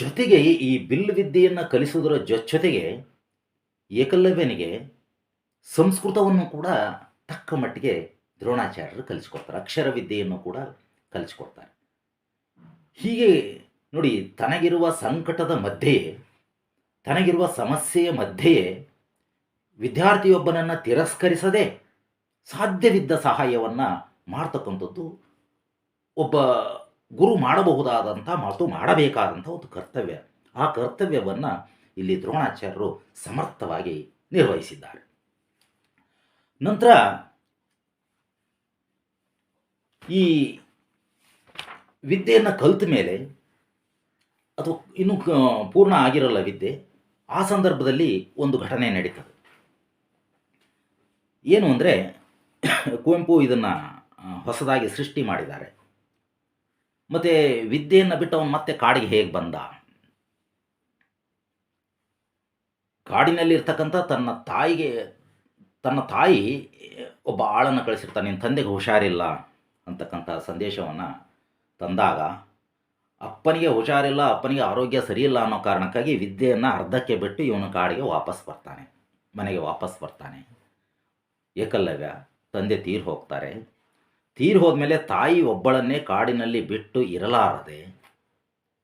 ಜೊತೆಗೆ ಈ ಬಿಲ್ಲು ವಿದ್ಯೆಯನ್ನು ಕಲಿಸುವುದರ ಜೊತೆಗೆ ಏಕಲವ್ಯನಿಗೆ ಸಂಸ್ಕೃತವನ್ನು ಕೂಡ ತಕ್ಕ ಮಟ್ಟಿಗೆ ದ್ರೋಣಾಚಾರ್ಯರು ಕಲಿಸ್ಕೊಡ್ತಾರೆ. ಅಕ್ಷರ ವಿದ್ಯೆಯನ್ನು ಕೂಡ ಕಲಿಸ್ಕೊಡ್ತಾರೆ. ಹೀಗೆ ನೋಡಿ, ತನಗಿರುವ ಸಂಕಟದ ಮಧ್ಯೆಯೇ, ತನಗಿರುವ ಸಮಸ್ಯೆಯ ಮಧ್ಯೆಯೇ ವಿದ್ಯಾರ್ಥಿಯೊಬ್ಬನನ್ನು ತಿರಸ್ಕರಿಸದೆ ಸಾಧ್ಯವಿದ್ದ ಸಹಾಯವನ್ನು ಮಾಡ್ತಕ್ಕಂಥದ್ದು ಒಬ್ಬ ಗುರು ಮಾಡಬಹುದಾದಂಥ ಮಾತು ಮಾಡಬೇಕಾದಂಥ ಒಂದು ಕರ್ತವ್ಯ. ಆ ಕರ್ತವ್ಯವನ್ನು ಇಲ್ಲಿ ದ್ರೋಣಾಚಾರ್ಯರು ಸಮರ್ಥವಾಗಿ ನಿರ್ವಹಿಸಿದ್ದಾರೆ. ನಂತರ ಈ ವಿದ್ಯೆಯನ್ನು ಕಲಿತ ಮೇಲೆ ಅಥವಾ ಇನ್ನೂ ಪೂರ್ಣ ಆಗಿರಲ್ಲ ವಿದ್ಯೆ, ಆ ಸಂದರ್ಭದಲ್ಲಿ ಒಂದು ಘಟನೆ ನಡೀತದೆ. ಏನು ಅಂದರೆ ಕುವೆಂಪು ಇದನ್ನು ಹೊಸದಾಗಿ ಸೃಷ್ಟಿ ಮಾಡಿದ್ದಾರೆ. ಮತ್ತು ವಿದ್ಯೆಯನ್ನು ಬಿಟ್ಟು ಅವನು ಮತ್ತೆ ಕಾಡಿಗೆ ಹೇಗೆ ಬಂದ? ಕಾಡಿನಲ್ಲಿರ್ತಕ್ಕಂಥ ತನ್ನ ತಾಯಿಗೆ, ತನ್ನ ತಾಯಿ ಒಬ್ಬ ಆಳನ್ನು ಕಳಿಸಿರ್ತಾನೆ ನಿನ್ನ ತಂದೆಗೆ ಹುಷಾರಿಲ್ಲ ಅಂತಕ್ಕಂಥ ಸಂದೇಶವನ್ನು ತಂದಾಗ, ಅಪ್ಪನಿಗೆ ಹುಷಾರಿಲ್ಲ, ಅಪ್ಪನಿಗೆ ಆರೋಗ್ಯ ಸರಿಯಿಲ್ಲ ಅನ್ನೋ ಕಾರಣಕ್ಕಾಗಿ ವಿದ್ಯೆಯನ್ನು ಅರ್ಧಕ್ಕೆ ಬಿಟ್ಟು ಇವನು ಕಾಡಿಗೆ ವಾಪಸ್ ಬರ್ತಾನೆ, ಮನೆಗೆ ವಾಪಸ್ ಬರ್ತಾನೆ. ಏಕಲ್ಲವ್ಯ ತಂದೆ ತೀರ್ ಹೋಗ್ತಾರೆ. ತೀರ್ ಹೋದ್ಮೇಲೆ ತಾಯಿ ಒಬ್ಬಳನ್ನೇ ಕಾಡಿನಲ್ಲಿ ಬಿಟ್ಟು ಇರಲಾರದೆ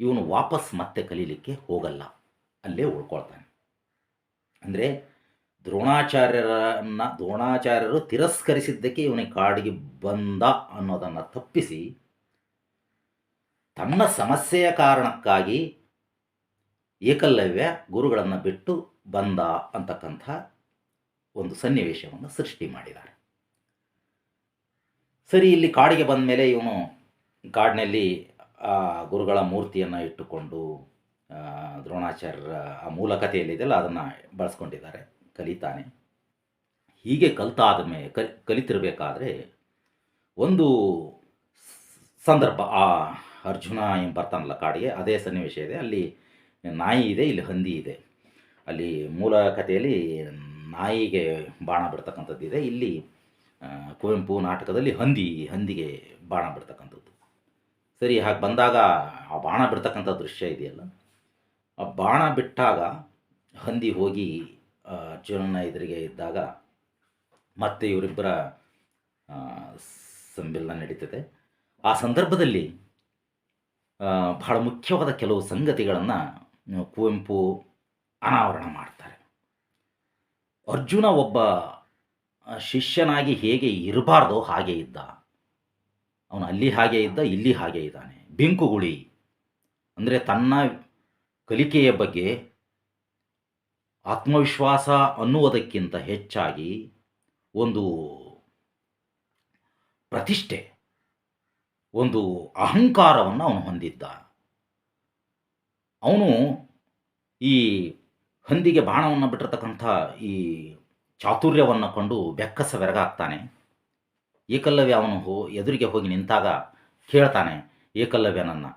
ಇವನು ವಾಪಸ್ ಮತ್ತೆ ಕಲೀಲಿಕ್ಕೆ ಹೋಗಲ್ಲ. ಅಲ್ಲೇ ಉಳ್ಕೊಳ್ತಾನೆ. ಅಂದರೆ ದ್ರೋಣಾಚಾರ್ಯರನ್ನು, ದ್ರೋಣಾಚಾರ್ಯರು ತಿರಸ್ಕರಿಸಿದ್ದಕ್ಕೆ ಇವನಿಗೆ ಕಾಡಿಗೆ ಬಂದ ಅನ್ನೋದನ್ನು ತಪ್ಪಿಸಿ ತನ್ನ ಸಮಸ್ಯೆಯ ಕಾರಣಕ್ಕಾಗಿ ಏಕಲವ್ಯ ಗುರುಗಳನ್ನು ಬಿಟ್ಟು ಬಂದ ಅಂತಕ್ಕಂಥ ಒಂದು ಸನ್ನಿವೇಶವನ್ನು ಸೃಷ್ಟಿ ಮಾಡಿದ್ದಾರೆ. ಸರಿ, ಇಲ್ಲಿ ಕಾಡಿಗೆ ಬಂದ ಮೇಲೆ ಇವನು ಕಾಡಿನಲ್ಲಿ, ಆ, ಗುರುಗಳ ಮೂರ್ತಿಯನ್ನು ಇಟ್ಟುಕೊಂಡು ದ್ರೋಣಾಚಾರ್ಯರ ಆ ಮೂಲ ಕಥೆಯಲ್ಲಿದೆಯಲ್ಲ ಅದನ್ನು ಬಳಸ್ಕೊಂಡಿದ್ದಾರೆ, ಕಲಿತಾನೆ. ಹೀಗೆ ಕಲಿತಾದ ಮೇಲೆ ಕಲಿ, ಕಲಿತಿರಬೇಕಾದ್ರೆ, ಒಂದು ಸಂದರ್ಭ, ಆ ಅರ್ಜುನ ಏನು ಬರ್ತಾನಲ್ಲ ಕಾಡಿಗೆ, ಅದೇ ಸನ್ನಿವೇಶ ಇದೆ, ಅಲ್ಲಿ ನಾಯಿ ಇದೆ, ಇಲ್ಲಿ ಹಂದಿ ಇದೆ. ಅಲ್ಲಿ ಮೂಲ ಕಥೆಯಲ್ಲಿ ನಾಯಿಗೆ ಬಾಣ ಬಿಡ್ತಕ್ಕಂಥದ್ದಿದೆ ಇಲ್ಲಿ ಕುವೆಂಪು ನಾಟಕದಲ್ಲಿ ಹಂದಿ, ಹಂದಿಗೆ ಬಾಣ ಬಿಡ್ತಕ್ಕಂಥದ್ದು. ಸರಿ, ಹಾಗೆ ಬಂದಾಗ ಆ ಬಾಣ ಬಿಡ್ತಕ್ಕಂಥ ದೃಶ್ಯ ಇದೆಯಲ್ಲ? ಆ ಬಾಣ ಬಿಟ್ಟಾಗ ಹಂದಿ ಹೋಗಿ ಅರ್ಜುನನ ಎದುರಿಗೆ ಇದ್ದಾಗ ಮತ್ತೆ ಇವರಿಬ್ಬರ ಸಂಬಿಲ್ಲ ನಡೀತದೆ. ಆ ಸಂದರ್ಭದಲ್ಲಿ ಬಹಳ ಮುಖ್ಯವಾದ ಕೆಲವು ಸಂಗತಿಗಳನ್ನು ಕುವೆಂಪು ಅನಾವರಣ ಮಾಡ್ತಾರೆ. ಅರ್ಜುನ ಒಬ್ಬ ಶಿಷ್ಯನಾಗಿ ಹೇಗೆ ಇರಬಾರ್ದೋ ಹಾಗೆ ಇದ್ದ. ಅವನು ಅಲ್ಲಿ ಹಾಗೆ ಇದ್ದ, ಇಲ್ಲಿ ಹಾಗೆ ಇದ್ದಾನೆ. ಬಿಂಕುಗುಳಿ ಅಂದರೆ ತನ್ನ ಕಲಿಕೆಯ ಬಗ್ಗೆ ಆತ್ಮವಿಶ್ವಾಸ ಅನ್ನುವುದಕ್ಕಿಂತ ಹೆಚ್ಚಾಗಿ ಒಂದು ಪ್ರತಿಷ್ಠೆ, ಒಂದು ಅಹಂಕಾರವನ್ನು ಅವನು ಹೊಂದಿದ್ದ. ಅವನು ಈ ಹಂದಿಗೆ ಬಾಣವನ್ನು ಬಿಟ್ಟಿರ್ತಕ್ಕಂಥ ಈ ಚಾತುರ್ಯವನ್ನು ಕಂಡು ಬೆಕ್ಕಸ ಬೆರಗಾಗ್ತಾನೆ ಏಕಲ್ಲವ್ಯ ಅವನು ಹೋ, ಎದುರಿಗೆ ಹೋಗಿ ನಿಂತಾಗ ಕೇಳ್ತಾನೆ ಏಕಲವ್ಯನನ್ನು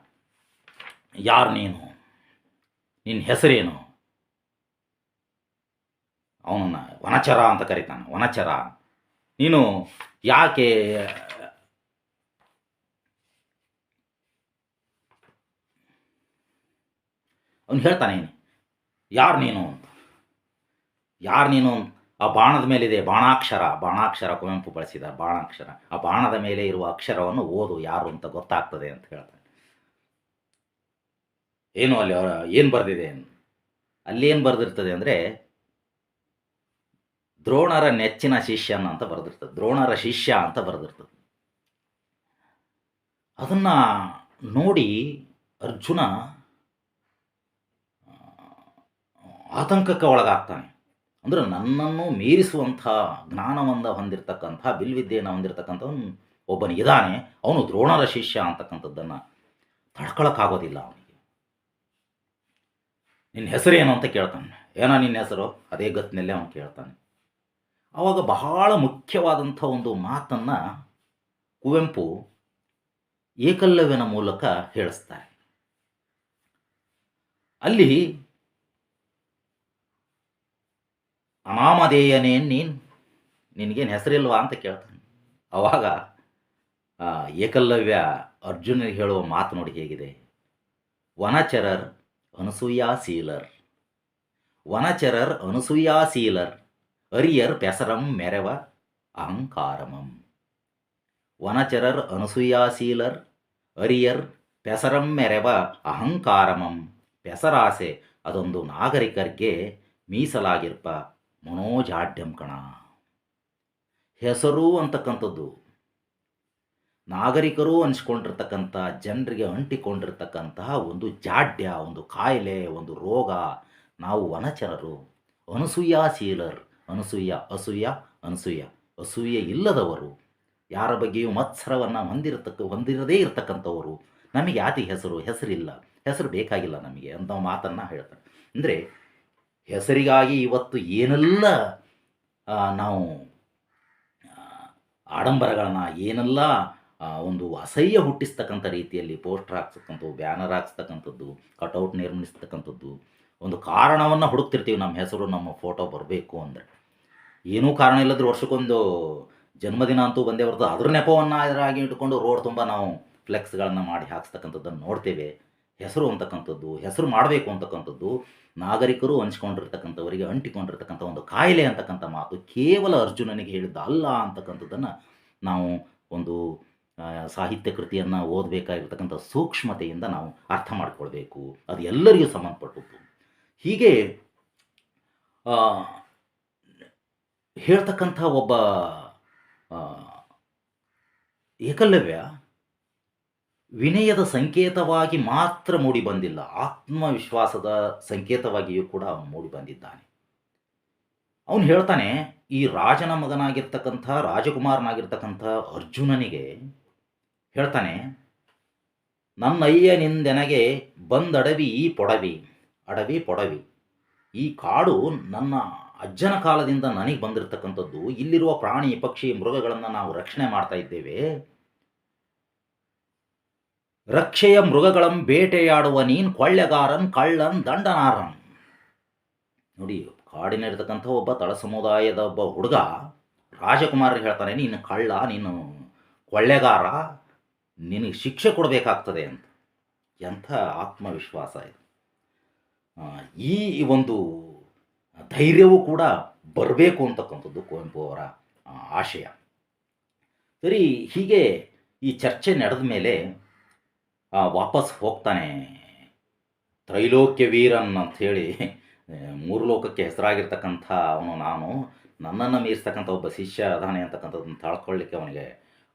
ಯಾರು ನೀನು? ನಿನ್ನ ಹೆಸರೇನು? ಅವನನ್ನು ವನಚರ ಅಂತ ಕರೀತಾನೆ, ವನಚರ. ನೀನು ಯಾಕೆ, ಅವನು ಹೇಳ್ತಾನೆ, ಯಾರು ನೀನು ಅಂತ. ಯಾರು ನೀನು ಅಂತ. ಆ ಬಾಣದ ಮೇಲಿದೆ ಬಾಣಾಕ್ಷರ ಬಾಣಾಕ್ಷರ ಕುವೆಂಪು ಬಳಸಿದ ಬಾಣಾಕ್ಷರ. ಆ ಬಾಣದ ಮೇಲೆ ಇರುವ ಅಕ್ಷರವನ್ನು ಓದು ಯಾರು ಅಂತ ಗೊತ್ತಾಗ್ತದೆ ಅಂತ ಹೇಳ್ತಾನೆ. ಏನು ಅಲ್ಲಿ ಏನು ಬರೆದಿದೆ ಅಲ್ಲಿ ಏನು ಬರೆದಿರ್ತದೆ ಅಂದರೆ ದ್ರೋಣರ ನೆಚ್ಚಿನ ಶಿಷ್ಯನ ಅಂತ ಬರೆದಿರ್ತದೆ. ದ್ರೋಣರ ಶಿಷ್ಯ ಅಂತ ಬರೆದಿರ್ತದೆ. ಅದನ್ನು ನೋಡಿ ಅರ್ಜುನ ಆತಂಕಕ್ಕೆ ಒಳಗಾಗ್ತಾನೆ. ಅಂದರೆ ನನ್ನನ್ನು ಮೀರಿಸುವಂಥ ಜ್ಞಾನವನ್ನು ಹೊಂದಿರತಕ್ಕಂಥ, ಬಿಲ್ವಿದ್ಯೆಯನ್ನು ಹೊಂದಿರತಕ್ಕಂಥ ಒಬ್ಬನ ಇದ್ದಾನೆ. ಅವನು ದ್ರೋಣರ ಶಿಷ್ಯ ಅಂತಕ್ಕಂಥದ್ದನ್ನು ತಡ್ಕೊಳಕ್ಕಾಗೋದಿಲ್ಲ ಅವನಿಗೆ. ನಿನ್ನ ಹೆಸರೇನು ಅಂತ ಕೇಳ್ತಾನೆ. ಏನೋ ನಿನ್ನ ಹೆಸರು? ಅದೇ ಗತ್ತಿನಲ್ಲೇ ಅವನು ಕೇಳ್ತಾನೆ. ಆವಾಗ ಬಹಳ ಮುಖ್ಯವಾದಂಥ ಒಂದು ಮಾತನ್ನು ಕುವೆಂಪು ಏಕಲವ್ಯನ ಮೂಲಕ ಹೇಳಿಸ್ತಾರೆ. ಅಲ್ಲಿ ಅನಾಮಧೇಯನೇನು ನೀನು, ನಿನಗೇನು ಹೆಸರಿಲ್ವಾ ಅಂತ ಕೇಳ್ತಾನೆ. ಅವಾಗ ಏಕಲವ್ಯ ಅರ್ಜುನಿಗೆ ಹೇಳುವ ಮಾತು ನೋಡಿ ಹೇಗಿದೆ. ವನಚರರ್ ಅನಸೂಯಾಶೀಲರ್. ವನಚರರ್ ಅನಸೂಯಾಶೀಲರ್. ಅರಿಯರ್ ಪೆಸರಂ ಮೆರವ ಅಹಂಕಾರಮಂ. ವನಚರರ್ ಅನಸೂಯಾಶೀಲರ್. ಅರಿಯರ್ ಪೆಸರಂ ಮೆರವ ಅಹಂಕಾರಮಂ. ಪೆಸರಾಸೆ ಅದೊಂದು ನಾಗರಿಕರಿಗೆ ಮೀಸಲಾಗಿರ್ಪ. ಮನೋಜಾಡ್ಯಂ ಕಣ. ಹೆಸರು ಅಂತಕ್ಕಂಥದ್ದು. ನಾಗರಿಕರು ಅನಿಸ್ಕೊಂಡಿರ್ತಕ್ಕಂಥ, ಜನರಿಗೆ ಅಂಟಿಕೊಂಡಿರ್ತಕ್ಕಂತಹ ಒಂದು ಜಾಡ್ಯ, ಒಂದು ಕಾಯಿಲೆ, ಒಂದು ರೋಗ. ನಾವು ವನಚರರು ಅನಸೂಯಾಶೀಲರ್ ಅನಸೂಯ ಅಸೂಯ, ಅನಸೂಯ ಅಸೂಯೆ ಇಲ್ಲದವರು. ಯಾರ ಬಗ್ಗೆಯೂ ಮತ್ಸರವನ್ನು ಹೊಂದಿರತಕ್ಕ, ಹೊಂದಿರದೇ ಇರತಕ್ಕಂಥವರು. ನಮಗೆ ಯಾತಿ ಹೆಸರು? ಹೆಸರಿಲ್ಲ. ಹೆಸರು ಬೇಕಾಗಿಲ್ಲ ನಮಗೆ ಅಂತ ಮಾತನ್ನು ಹೇಳ್ತಾರೆ. ಅಂದರೆ ಹೆಸರಿಗಾಗಿ ಇವತ್ತು ಏನೆಲ್ಲ ನಾವು ಆಡಂಬರಗಳನ್ನು ಏನೆಲ್ಲ ಒಂದು ಅಸಹ್ಯ ಹುಟ್ಟಿಸ್ತಕ್ಕಂಥ ರೀತಿಯಲ್ಲಿ ಪೋಸ್ಟರ್ ಹಾಕ್ಸಕ್ಕಂಥದ್ದು ಬ್ಯಾನರ್ ಹಾಕ್ಸ್ತಕ್ಕಂಥದ್ದು, ಕಟೌಟ್ ನಿರ್ಮಿಸ್ತಕ್ಕಂಥದ್ದು, ಒಂದು ಕಾರಣವನ್ನು ಹುಡುಕ್ತಿರ್ತೀವಿ ನಮ್ಮ ಹೆಸರು, ನಮ್ಮ ಫೋಟೋ ಬರಬೇಕು ಅಂದರೆ. ಏನೂ ಕಾರಣ ಇಲ್ಲದ್ರೆ ವರ್ಷಕ್ಕೊಂದು ಜನ್ಮದಿನ ಅಂತೂ ಬಂದೇ ಬರ್ತದೆ. ಅದ್ರ ನೆಪವನ್ನು ಅದರಾಗಿ ಇಟ್ಕೊಂಡು ರೋಡ್ ತುಂಬ ನಾವು ಫ್ಲೆಕ್ಸ್ಗಳನ್ನು ಮಾಡಿ ಹಾಕ್ಸ್ತಕ್ಕಂಥದ್ದನ್ನು ನೋಡ್ತೇವೆ. ಹೆಸರು ಅಂತಕ್ಕಂಥದ್ದು, ಹೆಸರು ಮಾಡಬೇಕು ಅಂತಕ್ಕಂಥದ್ದು, ನಾಗರಿಕರು ಹಂಚ್ಕೊಂಡಿರ್ತಕ್ಕಂಥವರಿಗೆ ಅಂಟಿಕೊಂಡಿರ್ತಕ್ಕಂಥ ಒಂದು ಕಾಯಿಲೆ ಅಂತಕ್ಕಂಥ ಮಾತು ಕೇವಲ ಅರ್ಜುನನಿಗೆ ಹೇಳಿದ್ದ ಅಲ್ಲ ಅಂತಕ್ಕಂಥದ್ದನ್ನು ನಾವು ಒಂದು ಸಾಹಿತ್ಯ ಕೃತಿಯನ್ನು ಓದಬೇಕಾಗಿರ್ತಕ್ಕಂಥ ಸೂಕ್ಷ್ಮತೆಯಿಂದ ನಾವು ಅರ್ಥ ಮಾಡಿಕೊಳ್ಬೇಕು. ಅದು ಎಲ್ಲರಿಗೂ ಸಂಬಂಧಪಟ್ಟದ್ದು. ಹೀಗೆ ಹೇಳ್ತಕ್ಕಂಥ ಒಬ್ಬ ಏಕಲವ್ಯ ವಿನಯದ ಸಂಕೇತವಾಗಿ ಮಾತ್ರ ಮೂಡಿ ಬಂದಿಲ್ಲ. ಆತ್ಮವಿಶ್ವಾಸದ ಸಂಕೇತವಾಗಿಯೂ ಕೂಡ ಮೂಡಿ ಬಂದಿದ್ದಾನೆ. ಅವನು ಹೇಳ್ತಾನೆ, ಈ ರಾಜನ ಮಗನಾಗಿರ್ತಕ್ಕಂಥ, ರಾಜಕುಮಾರನಾಗಿರ್ತಕ್ಕಂಥ ಅರ್ಜುನನಿಗೆ ಹೇಳ್ತಾನೆ ನನ್ನಯ್ಯನಿಂದೆನಗೆ ಬಂದಡವಿ ಈ ಪೊಡವಿ, ಅಡವಿ ಪೊಡವಿ. ಈ ಕಾಡು ನನ್ನ ಅಜ್ಜನ ಕಾಲದಿಂದ ನನಗೆ ಬಂದಿರತಕ್ಕಂಥದ್ದು, ಇಲ್ಲಿರುವ ಪ್ರಾಣಿ ಪಕ್ಷಿ ಮೃಗಗಳನ್ನು ನಾವು ರಕ್ಷಣೆ ಮಾಡ್ತಾ ಇದ್ದೇವೆ. ರಕ್ಷೆಯ ಮೃಗಗಳಂ ಬೇಟೆಯಾಡುವ ನೀನ್ ಕೊಳ್ಳೆಗಾರನ್, ಕಳ್ಳನ್ ದಂಡನಾರನ್ ನೋಡಿ, ಕಾಡಿನಲ್ಲಿರ್ತಕ್ಕಂಥ ಒಬ್ಬ ತಳ ಸಮುದಾಯದ ಒಬ್ಬ ಹುಡುಗ ರಾಜಕುಮಾರ ಹೇಳ್ತಾನೆ ನೀನು ಕಳ್ಳ, ನೀನು ಕೊಳ್ಳೆಗಾರ, ನಿನಗೆ ಶಿಕ್ಷೆ ಕೊಡಬೇಕಾಗ್ತದೆ ಅಂತ. ಎಂಥ ಆತ್ಮವಿಶ್ವಾಸ ಇದು. ಈ ಒಂದು ಧೈರ್ಯವೂ ಕೂಡ ಬರಬೇಕು ಅಂತಕ್ಕಂಥದ್ದು ಕುವೆಂಪು ಅವರ ಆಶಯ. ಸರಿ, ಹೀಗೆ ಈ ಚರ್ಚೆ ನಡೆದ ಮೇಲೆ ವಾಪಸ್ ಹೋಗ್ತಾನೆ. ತ್ರೈಲೋಕ್ಯ ವೀರನ್ ಅಂಥೇಳಿ ಮೂರು ಲೋಕಕ್ಕೆ ಹೆಸರಾಗಿರ್ತಕ್ಕಂಥ ಅವನು ನಾನು. ನನ್ನನ್ನು ಮೀರಿಸ್ತಕ್ಕಂಥ ಒಬ್ಬ ಶಿಷ್ಯ ಅದಾನೆ ಅಂತಕ್ಕಂಥದ್ದನ್ನು ತಾಳ್ಕೊಳ್ಳಿಕ್ಕೆ ಅವನಿಗೆ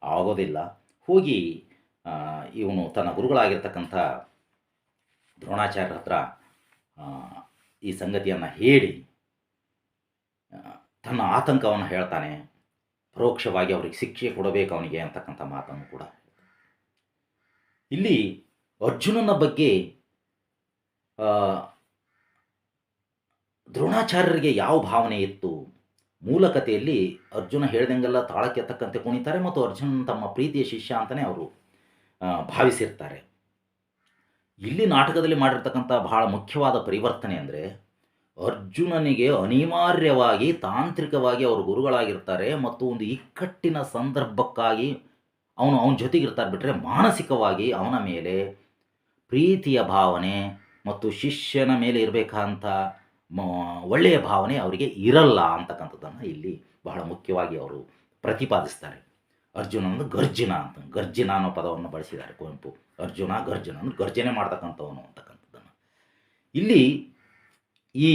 ಆಗೋದಿಲ್ಲ. ಹೋಗಿ ಇವನು ತನ್ನ ಗುರುಗಳಾಗಿರ್ತಕ್ಕಂಥ ದ್ರೋಣಾಚಾರ್ಯರ ಹತ್ರ ಈ ಸಂಗತಿಯನ್ನು ಹೇಳಿ ತನ್ನ ಆತಂಕವನ್ನು ಹೇಳ್ತಾನೆ. ಪರೋಕ್ಷವಾಗಿ ಅವ್ರಿಗೆ ಶಿಕ್ಷೆ ಕೊಡಬೇಕು ಅವನಿಗೆ ಅಂತಕ್ಕಂಥ ಮಾತನ್ನು ಕೂಡ. ಇಲ್ಲಿ ಅರ್ಜುನನ ಬಗ್ಗೆ ದ್ರೋಣಾಚಾರ್ಯರಿಗೆ ಯಾವ ಭಾವನೆ ಇತ್ತು? ಮೂಲ ಕಥೆಯಲ್ಲಿ ಅರ್ಜುನ ಹೇಳ್ದಂಗೆಲ್ಲ ತಾಳಕ್ಕೆ ತಕ್ಕಂತೆ ಕುಣಿತಾರೆ ಮತ್ತು ಅರ್ಜುನ ತಮ್ಮ ಪ್ರೀತಿಯ ಶಿಷ್ಯ ಅಂತಲೇ ಅವರು ಭಾವಿಸಿರ್ತಾರೆ. ಇಲ್ಲಿ ನಾಟಕದಲ್ಲಿ ಮಾಡಿರ್ತಕ್ಕಂಥ ಬಹಳ ಮುಖ್ಯವಾದ ಪರಿವರ್ತನೆ ಅಂದರೆ ಅರ್ಜುನನಿಗೆ ಅನಿವಾರ್ಯವಾಗಿ ತಾಂತ್ರಿಕವಾಗಿ ಅವರು ಗುರುಗಳಾಗಿರ್ತಾರೆ ಮತ್ತು ಒಂದು ಇಕ್ಕಟ್ಟಿನ ಸಂದರ್ಭಕ್ಕಾಗಿ ಅವನು ಅವನ ಜೊತೆಗಿರ್ತಾರೆ ಬಿಟ್ಟರೆ ಮಾನಸಿಕವಾಗಿ ಅವನ ಮೇಲೆ ಪ್ರೀತಿಯ ಭಾವನೆ ಮತ್ತು ಶಿಷ್ಯನ ಮೇಲೆ ಇರಬೇಕಂತ ಒಳ್ಳೆಯ ಭಾವನೆ ಅವರಿಗೆ ಇರಲ್ಲ ಅಂತಕ್ಕಂಥದ್ದನ್ನು ಇಲ್ಲಿ ಬಹಳ ಮುಖ್ಯವಾಗಿ ಅವರು ಪ್ರತಿಪಾದಿಸ್ತಾರೆ. ಅರ್ಜುನ ಅಂದ್ರೆ ಗರ್ಜನ ಅಂತ. ಗರ್ಜನ ಅನ್ನೋ ಪದವನ್ನು ಬಳಸಿದ್ದಾರೆ ಕುವೆಂಪು. ಅರ್ಜುನ, ಗರ್ಜನ ಅಂದ್ರೆ ಗರ್ಜನೆ ಮಾಡ್ತಕ್ಕಂಥವನು ಅಂತಕ್ಕಂಥದ್ದನ್ನು. ಇಲ್ಲಿ ಈ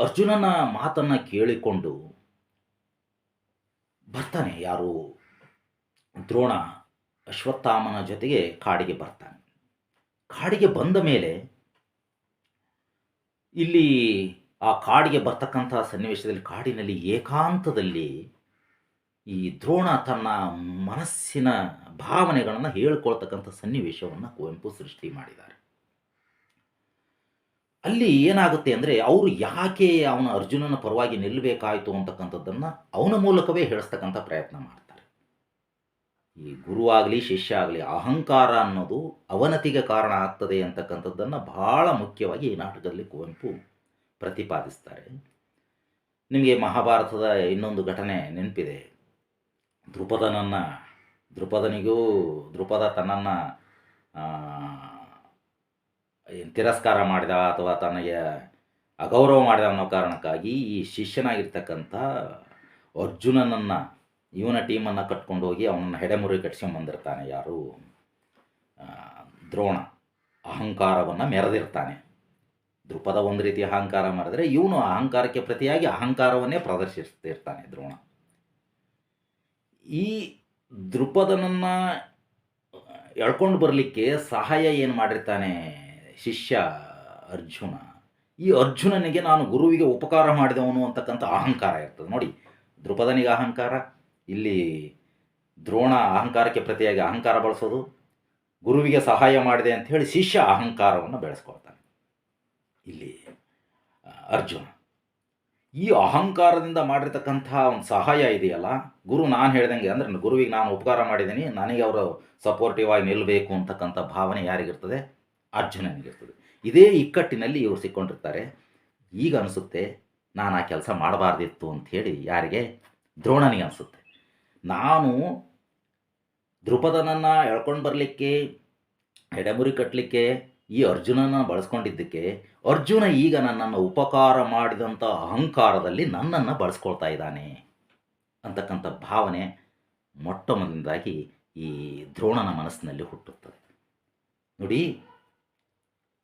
ಅರ್ಜುನನ ಮಾತನ್ನು ಕೇಳಿಕೊಂಡು ಬರ್ತಾನೆ ಯಾರು ದ್ರೋಣ ಅಶ್ವತ್ಥಾಮನ ಜೊತೆಗೆ ಕಾಡಿಗೆ ಬರ್ತಾನೆ. ಕಾಡಿಗೆ ಬಂದ ಮೇಲೆ ಇಲ್ಲಿ ಆ ಕಾಡಿಗೆ ಬರ್ತಕ್ಕಂಥ ಸನ್ನಿವೇಶದಲ್ಲಿ ಕಾಡಿನಲ್ಲಿ ಏಕಾಂತದಲ್ಲಿ ಈ ದ್ರೋಣ ತನ್ನ ಮನಸ್ಸಿನ ಭಾವನೆಗಳನ್ನು ಹೇಳ್ಕೊಳ್ತಕ್ಕಂಥ ಸನ್ನಿವೇಶವನ್ನು ಕುವೆಂಪು ಸೃಷ್ಟಿ ಮಾಡಿದ್ದಾರೆ. ಅಲ್ಲಿ ಏನಾಗುತ್ತೆ ಅಂದರೆ ಅವರು ಯಾಕೆ ಅವನ ಅರ್ಜುನನ ಪರವಾಗಿ ನಿಲ್ಲಬೇಕಾಯಿತು ಅಂತಕ್ಕಂಥದ್ದನ್ನು ಅವನ ಮೂಲಕವೇ ಹೇಳಿಸ್ತಕ್ಕಂಥ ಪ್ರಯತ್ನ ಮಾಡ್ತಾರೆ. ಈ ಗುರು ಆಗಲಿ ಶಿಷ್ಯ ಆಗಲಿ ಅಹಂಕಾರ ಅನ್ನೋದು ಅವನತಿಗೆ ಕಾರಣ ಆಗ್ತದೆ ಅಂತಕ್ಕಂಥದ್ದನ್ನು ಬಹಳ ಮುಖ್ಯವಾಗಿ ಈ ನಾಟಕದಲ್ಲಿ ಕುವೆಂಪು ಪ್ರತಿಪಾದಿಸ್ತಾರೆ. ನಿಮಗೆ ಮಹಾಭಾರತದ ಇನ್ನೊಂದು ಘಟನೆ ನೆನಪಿದೆ. ದೃಪದನನ್ನು ದೃಪದನಿಗೂ ದೃಪದ ತನ್ನನ್ನು ತಿರಸ್ಕಾರ ಮಾಡಿದ ಅಥವಾ ತನಗೆ ಅಗೌರವ ಮಾಡಿದ ಅನ್ನೋ ಕಾರಣಕ್ಕಾಗಿ ಈ ಶಿಷ್ಯನಾಗಿರ್ತಕ್ಕಂಥ ಅರ್ಜುನನನ್ನು ಇವನ ಟೀಮನ್ನು ಕಟ್ಕೊಂಡು ಹೋಗಿ ಅವನನ್ನು ಹೆಡೆಮುರಿ ಕಟ್ಸ್ಕೊಂಬಂದಿರ್ತಾನೆ ಯಾರು? ದ್ರೋಣ. ಅಹಂಕಾರವನ್ನು ಮೆರೆದಿರ್ತಾನೆ. ದೃಪದ ಒಂದು ರೀತಿ ಅಹಂಕಾರ ಮಾಡಿದ್ರೆ ಇವನು ಅಹಂಕಾರಕ್ಕೆ ಪ್ರತಿಯಾಗಿ ಅಹಂಕಾರವನ್ನೇ ಪ್ರದರ್ಶಿಸ್ತಿರ್ತಾನೆ ದ್ರೋಣ. ಈ ದೃಪದನನ್ನು ಎಳ್ಕೊಂಡು ಬರಲಿಕ್ಕೆ ಸಹಾಯ ಏನು ಮಾಡಿರ್ತಾನೆ ಶಿಷ್ಯ ಅರ್ಜುನ? ಈ ಅರ್ಜುನನಿಗೆ ನಾನು ಗುರುವಿಗೆ ಉಪಕಾರ ಮಾಡಿದವನು ಅಂತಕ್ಕಂಥ ಅಹಂಕಾರ ಇರ್ತದೆ. ನೋಡಿ ದೃಪದನಿಗೆ ಅಹಂಕಾರ ಇಲ್ಲಿ ದ್ರೋಣ ಅಹಂಕಾರಕ್ಕೆ ಪ್ರತಿಯಾಗಿ ಅಹಂಕಾರ ಬಳಸೋದು ಗುರುವಿಗೆ ಸಹಾಯ ಮಾಡಿದೆ ಅಂತ ಹೇಳಿ ಶಿಷ್ಯ ಅಹಂಕಾರವನ್ನು ಬೆಳೆಸ್ಕೊಳ್ತಾನೆ. ಇಲ್ಲಿ ಅರ್ಜುನ, ಈ ಅಹಂಕಾರದಿಂದ ಮಾಡಿರ್ತಕ್ಕಂಥ ಒಂದು ಸಹಾಯ ಇದೆಯಲ್ಲ, ಗುರು ನಾನು ಹೇಳ್ದಂಗೆ ಅಂದರೆ ಗುರುವಿಗೆ ನಾನು ಉಪಕಾರ ಮಾಡಿದ್ದೀನಿ, ನನಗೆ ಅವರು ಸಪೋರ್ಟಿವ್ ಆಗಿ ನಿಲ್ಲಬೇಕು ಅಂತಕ್ಕಂಥ ಭಾವನೆ ಯಾರಿಗಿರ್ತದೆ? ಅರ್ಜುನನಿಗಿರ್ತದೆ. ಇದೇ ಇಕ್ಕಟ್ಟಿನಲ್ಲಿ ಇವರು ಸಿಕ್ಕೊಂಡಿರ್ತಾರೆ. ಈಗ ಅನಿಸುತ್ತೆ, ನಾನು ಆ ಕೆಲಸ ಮಾಡಬಾರ್ದಿತ್ತು ಅಂಥೇಳಿ ಯಾರಿಗೆ? ದ್ರೋಣನಿಗೆ ಅನಿಸುತ್ತೆ. ನಾನು ದೃಪದನನ್ನು ಎಳ್ಕೊಂಡು ಬರಲಿಕ್ಕೆ ಎಡೆಮುರಿ ಕಟ್ಟಲಿಕ್ಕೆ ಈ ಅರ್ಜುನನ ಬಳಸ್ಕೊಂಡಿದ್ದಕ್ಕೆ, ಅರ್ಜುನ ಈಗ ನನ್ನನ್ನು ಉಪಕಾರ ಮಾಡಿದಂಥ ಅಹಂಕಾರದಲ್ಲಿ ನನ್ನನ್ನು ಬಳಸ್ಕೊಳ್ತಾ ಇದ್ದಾನೆ ಅಂತಕ್ಕಂಥ ಭಾವನೆ ಮೊಟ್ಟ ಮೊದಲಿನಿಂದಾಗಿ ಈ ದ್ರೋಣನ ಮನಸ್ಸಿನಲ್ಲಿ ಹುಟ್ಟುತ್ತದೆ. ನೋಡಿ,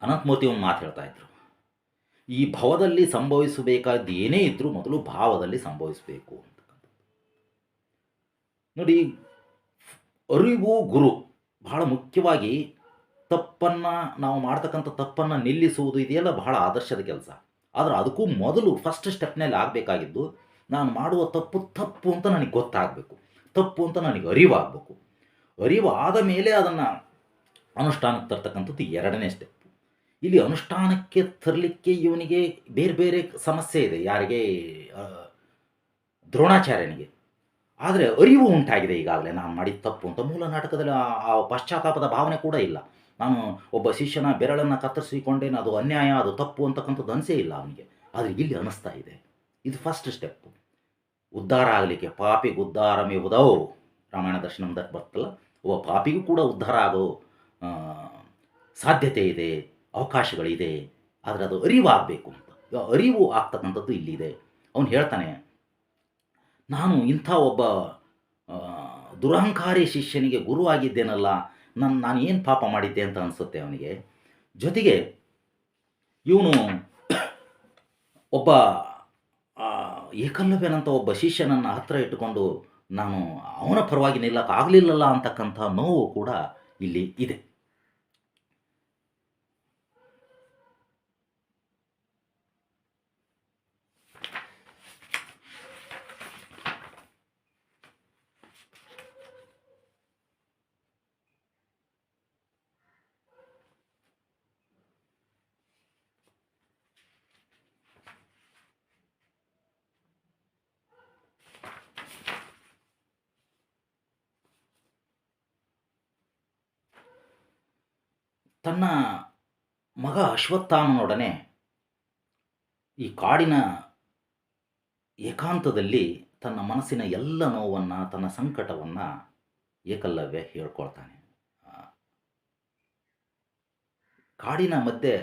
ಅನಂತಮೂರ್ತಿ ಒಂದು ಮಾತು ಹೇಳ್ತಾ ಇದ್ರು. ಈ ಭವದಲ್ಲಿ ಸಂಭವಿಸಬೇಕಾದ ಏನೇ ಇದ್ದರೂ ಮೊದಲು ಭಾವದಲ್ಲಿ ಸಂಭವಿಸಬೇಕು ನೋಡಿ, ಅರಿವು ಗುರು ಬಹಳ ಮುಖ್ಯವಾಗಿ ತಪ್ಪನ್ನು ನಾವು ಮಾಡ್ತಕ್ಕಂಥ ತಪ್ಪನ್ನು ನಿಲ್ಲಿಸುವುದು ಇದೆಯಲ್ಲ, ಬಹಳ ಆದರ್ಶದ ಕೆಲಸ. ಆದರೆ ಅದಕ್ಕೂ ಮೊದಲು ಫಸ್ಟ್ ಸ್ಟೆಪ್ನಲ್ಲಿ ಆಗಬೇಕಾಗಿದ್ದು, ನಾನು ಮಾಡುವ ತಪ್ಪು ತಪ್ಪು ಅಂತ ನನಗೆ ಗೊತ್ತಾಗಬೇಕು. ತಪ್ಪು ಅಂತ ನನಗೆ ಅರಿವಾಗಬೇಕು. ಅರಿವು ಆದ ಮೇಲೆ ಅದನ್ನು ಅನುಷ್ಠಾನಕ್ಕೆ ತರ್ತಕ್ಕಂಥದ್ದು ಎರಡನೇ ಸ್ಟೆಪ್ ಇಲ್ಲಿ ಅನುಷ್ಠಾನಕ್ಕೆ ತರಲಿಕ್ಕೆ ಇವನಿಗೆ ಬೇರೆ ಬೇರೆ ಸಮಸ್ಯೆ ಇದೆ. ಯಾರಿಗೆ? ದ್ರೋಣಾಚಾರ್ಯನಿಗೆ. ಆದರೆ ಅರಿವು ಉಂಟಾಗಿದೆ ಈಗಾಗಲೇ. ನಾನು ಮಾಡಿದ ತಪ್ಪು ಅಂತ ಮೂಲ ನಾಟಕದಲ್ಲಿ ಆ- ಪಶ್ಚಾತ್ತಾಪದ ಭಾವನೆ ಕೂಡ ಇಲ್ಲ. ನಾನು ಒಬ್ಬ ಶಿಷ್ಯನ ಬೆರಳನ್ನು ಕತ್ತರಿಸಿಕೊಂಡೇನು ಅದು ಅನ್ಯಾಯ, ಅದು ತಪ್ಪು ಅಂತಕ್ಕಂಥದ್ದು ಅನಿಸೇ ಇಲ್ಲ ಅವನಿಗೆ. ಆದರೆ ಇಲ್ಲಿ ಅನಿಸ್ತಾ ಇದೆ. ಇದು ಫಸ್ಟ್ ಸ್ಟೆಪ್ಪು ಉದ್ಧಾರ ಆಗಲಿಕ್ಕೆ ಪಾಪಿಗೆ ಉದ್ಧಾರ ಮೇವುದವು ರಾಮಾಯಣ ದರ್ಶನದ ಬರ್ತಲ್ಲ ಒಬ್ಬ ಪಾಪಿಗೂ ಕೂಡ ಉದ್ಧಾರ ಆಗೋ ಸಾಧ್ಯತೆ ಇದೆ, ಅವಕಾಶಗಳಿದೆ. ಆದರೆ ಅದು ಅರಿವಾಗಬೇಕು ಅಂತ. ಇವಾಗ ಅರಿವು ಆಗ್ತಕ್ಕಂಥದ್ದು ಇಲ್ಲಿದೆ. ಅವನು ಹೇಳ್ತಾನೆ ನಾನು ಇಂಥ ಒಬ್ಬ ದುರಹಂಕಾರಿ ಶಿಷ್ಯನಿಗೆ ಗುರುವಾಗಿದ್ದೇನಲ್ಲ ನನ್ನ ನಾನು ಏನು ಪಾಪ ಮಾಡಿದ್ದೆ ಅಂತ ಅನಿಸುತ್ತೆ ಅವನಿಗೆ? ಜೊತೆಗೆ ಇವನು ಒಬ್ಬ ಏಕಲ್ಲವ್ಯನಂಥ ಒಬ್ಬ ಶಿಷ್ಯನನ್ನು ಹತ್ತಿರ ಇಟ್ಟುಕೊಂಡು ನಾನು ಅವನ ಪರವಾಗಿ ನಿಲ್ಲಕ್ಕಾಗಲಿಲ್ಲಲ್ಲ ಅಂತಕ್ಕಂಥ ನೋವು ಕೂಡ ಇಲ್ಲಿ ಇದೆ. ತನ್ನ ಮಗ ಅಶ್ವತ್ಥಾಮನೊಡನೆ ಈ ಕಾಡಿನ ಏಕಾಂತದಲ್ಲಿ ತನ್ನ ಮನಸ್ಸಿನ ಎಲ್ಲ ನೋವನ್ನು, ತನ್ನ ಸಂಕಟವನ್ನು ಏಕಲವ್ಯ ಹೇಳ್ಕೊಳ್ತಾನೆ. ಕಾಡಿನ ಮಧ್ಯೆ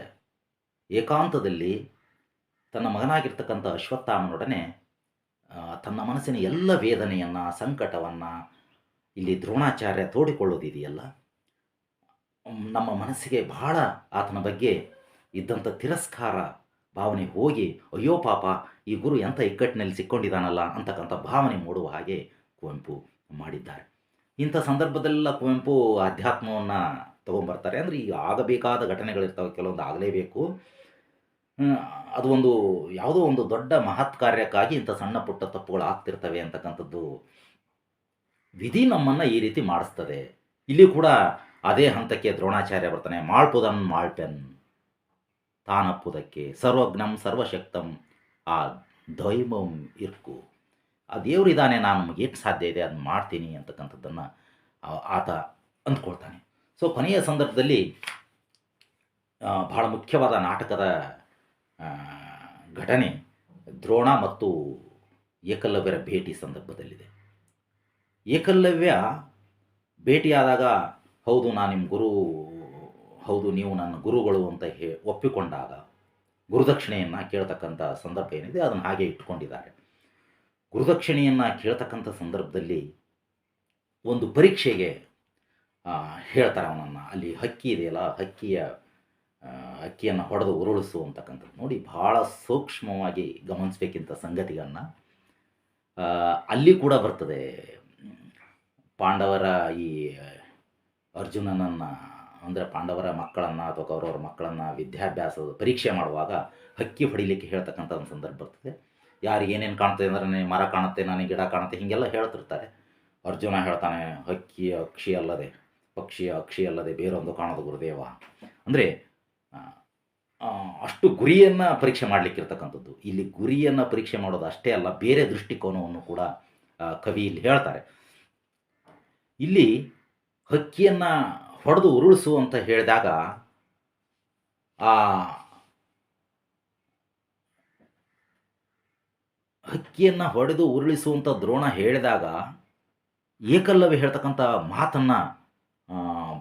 ಏಕಾಂತದಲ್ಲಿ ತನ್ನ ಮಗನಾಗಿರ್ತಕ್ಕಂಥ ಅಶ್ವತ್ಥಾಮನೊಡನೆ ತನ್ನ ಮನಸ್ಸಿನ ಎಲ್ಲ ವೇದನೆಯನ್ನು, ಸಂಕಟವನ್ನು ಇಲ್ಲಿ ದ್ರೋಣಾಚಾರ್ಯ ತೋಡಿಕೊಳ್ಳೋದಿದೆಯಲ್ಲ? ನಮ್ಮ ಮನಸ್ಸಿಗೆ ಬಹಳ ಆತನ ಬಗ್ಗೆ ಇದ್ದಂಥ ತಿರಸ್ಕಾರ, ಭಾವನೆ ಹೋಗಿ, ಅಯ್ಯೋ ಪಾಪ, ಈ ಗುರು ಎಂಥ ಇಕ್ಕಟ್ಟಿನಲ್ಲಿ ಸಿಕ್ಕೊಂಡಿದ್ದಾನಲ್ಲ ಅಂತಕ್ಕಂಥ ಭಾವನೆ ಮೂಡುವ ಹಾಗೆ ಕುವೆಂಪು ಮಾಡಿದ್ದಾರೆ. ಇಂಥ ಸಂದರ್ಭದಲ್ಲೆಲ್ಲ ಕುವೆಂಪು ಆಧ್ಯಾತ್ಮವನ್ನು ತೊಗೊಂಬರ್ತಾರೆ. ಅಂದರೆ ಈಗ ಆಗಬೇಕಾದ ಘಟನೆಗಳಿರ್ತವೆ, ಕೆಲವೊಂದು ಆಗಲೇಬೇಕು. ಅದು ಒಂದು ಯಾವುದೋ ಒಂದು ದೊಡ್ಡ ಮಹತ್ ಕಾರ್ಯಕ್ಕಾಗಿ ಇಂಥ ಸಣ್ಣ ಪುಟ್ಟ ತಪ್ಪುಗಳು ಆಗ್ತಿರ್ತವೆ ಅಂತಕ್ಕಂಥದ್ದು ವಿಧಿ ನಮ್ಮನ್ನು ಈ ರೀತಿ ಮಾಡಿಸ್ತದೆ. ಇಲ್ಲಿ ಕೂಡ ಅದೇ ಹಂತಕ್ಕೆ ದ್ರೋಣಾಚಾರ್ಯ ಬರ್ತಾನೆ. ಮಾಳ್ಪುದನ್ ಮಾಳ್ಪೆನ್ ತಾನಪ್ಪುದಕ್ಕೆ ಸರ್ವಜ್ಞಂ ಸರ್ವಶಕ್ತಂ, ಆ ದೈವಂ ಇರ್ಕು. ಆ ದೇವರಿದ್ದಾನೆ, ನಾನು ನಮಗೆ ಏನು ಸಾಧ್ಯ ಇದೆ ಅದನ್ನ ಮಾಡ್ತೀನಿ ಅಂತಕ್ಕಂಥದ್ದನ್ನು ಆತ ಅಂದ್ಕೊಳ್ತಾನೆ. ಸೊ ಕೊನೆಯ ಸಂದರ್ಭದಲ್ಲಿ ಬಹಳ ಮುಖ್ಯವಾದ ನಾಟಕದ ಘಟನೆ ದ್ರೋಣ ಮತ್ತು ಏಕಲವ್ಯರ ಭೇಟಿ ಸಂದರ್ಭದಲ್ಲಿದೆ. ಏಕಲವ್ಯ ಭೇಟಿಯಾದಾಗ ಹೌದು ನಾನು ನಿಮ್ಮ ಗುರು, ಹೌದು, ನೀವು ನನ್ನ ಗುರುಗಳು ಅಂತ ಹೇ, ಒಪ್ಪಿಕೊಂಡಾಗ ಗುರುದಕ್ಷಿಣೆಯನ್ನು ಕೇಳ್ತಕ್ಕಂಥ ಸಂದರ್ಭ ಏನಿದೆ, ಅದನ್ನು ಹಾಗೆ ಇಟ್ಕೊಂಡಿದ್ದಾರೆ ಗುರುದಕ್ಷಿಣೆಯನ್ನು ಕೇಳ್ತಕ್ಕಂಥ ಸಂದರ್ಭದಲ್ಲಿ ಒಂದು ಪರೀಕ್ಷೆಗೆ ಹೇಳ್ತಾರೆ ಅವನನ್ನು. ಅಲ್ಲಿ ಹಕ್ಕಿ ಇದೆಯಲ್ಲ, ಹಕ್ಕಿಯ ಅಕ್ಕಿಯನ್ನು ಹೊಡೆದು ಉರುಳಿಸು ಅಂತಕ್ಕಂಥದ್ದು ನೋಡಿ ಭಾಳ ಸೂಕ್ಷ್ಮವಾಗಿ ಗಮನಿಸಬೇಕಿಂತ ಸಂಗತಿಗಳನ್ನು. ಅಲ್ಲಿ ಕೂಡ ಬರ್ತದೆ. ಪಾಂಡವರ ಈ ಅರ್ಜುನನನ್ನು ಅಂದರೆ ಪಾಂಡವರ ಮಕ್ಕಳನ್ನು ಅಥವಾ ಕೌರವರ ಮಕ್ಕಳನ್ನು ವಿದ್ಯಾಭ್ಯಾಸದ ಪರೀಕ್ಷೆ ಮಾಡುವಾಗ ಹಕ್ಕಿ ಹೊಡಿಲಿಕ್ಕೆ ಹೇಳ್ತಕ್ಕಂಥ ಸಂದರ್ಭ ಬರ್ತದೆ. ಯಾರು ಏನೇನು ಕಾಣ್ತದೆ ಅಂದರೆ ನನಗೆ ಮರ ಕಾಣುತ್ತೆ, ನನಗೆ ಗಿಡ ಕಾಣುತ್ತೆ, ಹೀಗೆಲ್ಲ ಹೇಳ್ತಿರ್ತಾರೆ. ಅರ್ಜುನ ಹೇಳ್ತಾನೆ, ಹಕ್ಕಿ ಅಕ್ಷಿ ಅಲ್ಲದೆ, ಪಕ್ಷಿ ಅಕ್ಷಿ ಅಲ್ಲದೆ ಬೇರೊಂದು ಕಾಣೋದು ಗುರುದೇವ. ಅಂದರೆ ಅಷ್ಟು ಗುರಿಯನ್ನು ಪರೀಕ್ಷೆ ಮಾಡಲಿಕ್ಕಿರ್ತಕ್ಕಂಥದ್ದು. ಇಲ್ಲಿ ಗುರಿಯನ್ನು ಪರೀಕ್ಷೆ ಮಾಡೋದು ಅಷ್ಟೇ ಅಲ್ಲ, ಬೇರೆ ದೃಷ್ಟಿಕೋನವನ್ನು ಕೂಡ ಕವಿ ಇಲ್ಲಿ ಹೇಳ್ತಾರೆ. ಇಲ್ಲಿ ಹಕ್ಕಿಯನ್ನು ಹೊಡೆದು ಉರುಳಿಸು ಅಂತ ಹೇಳಿದಾಗ ಆ ಹಕ್ಕಿಯನ್ನು ಹೊಡೆದು ಉರುಳಿಸುವಂಥ ದ್ರೋಣ ಹೇಳಿದಾಗ ಏಕಲ್ಲವೇ ಹೇಳ್ತಕ್ಕಂಥ ಮಾತನ್ನು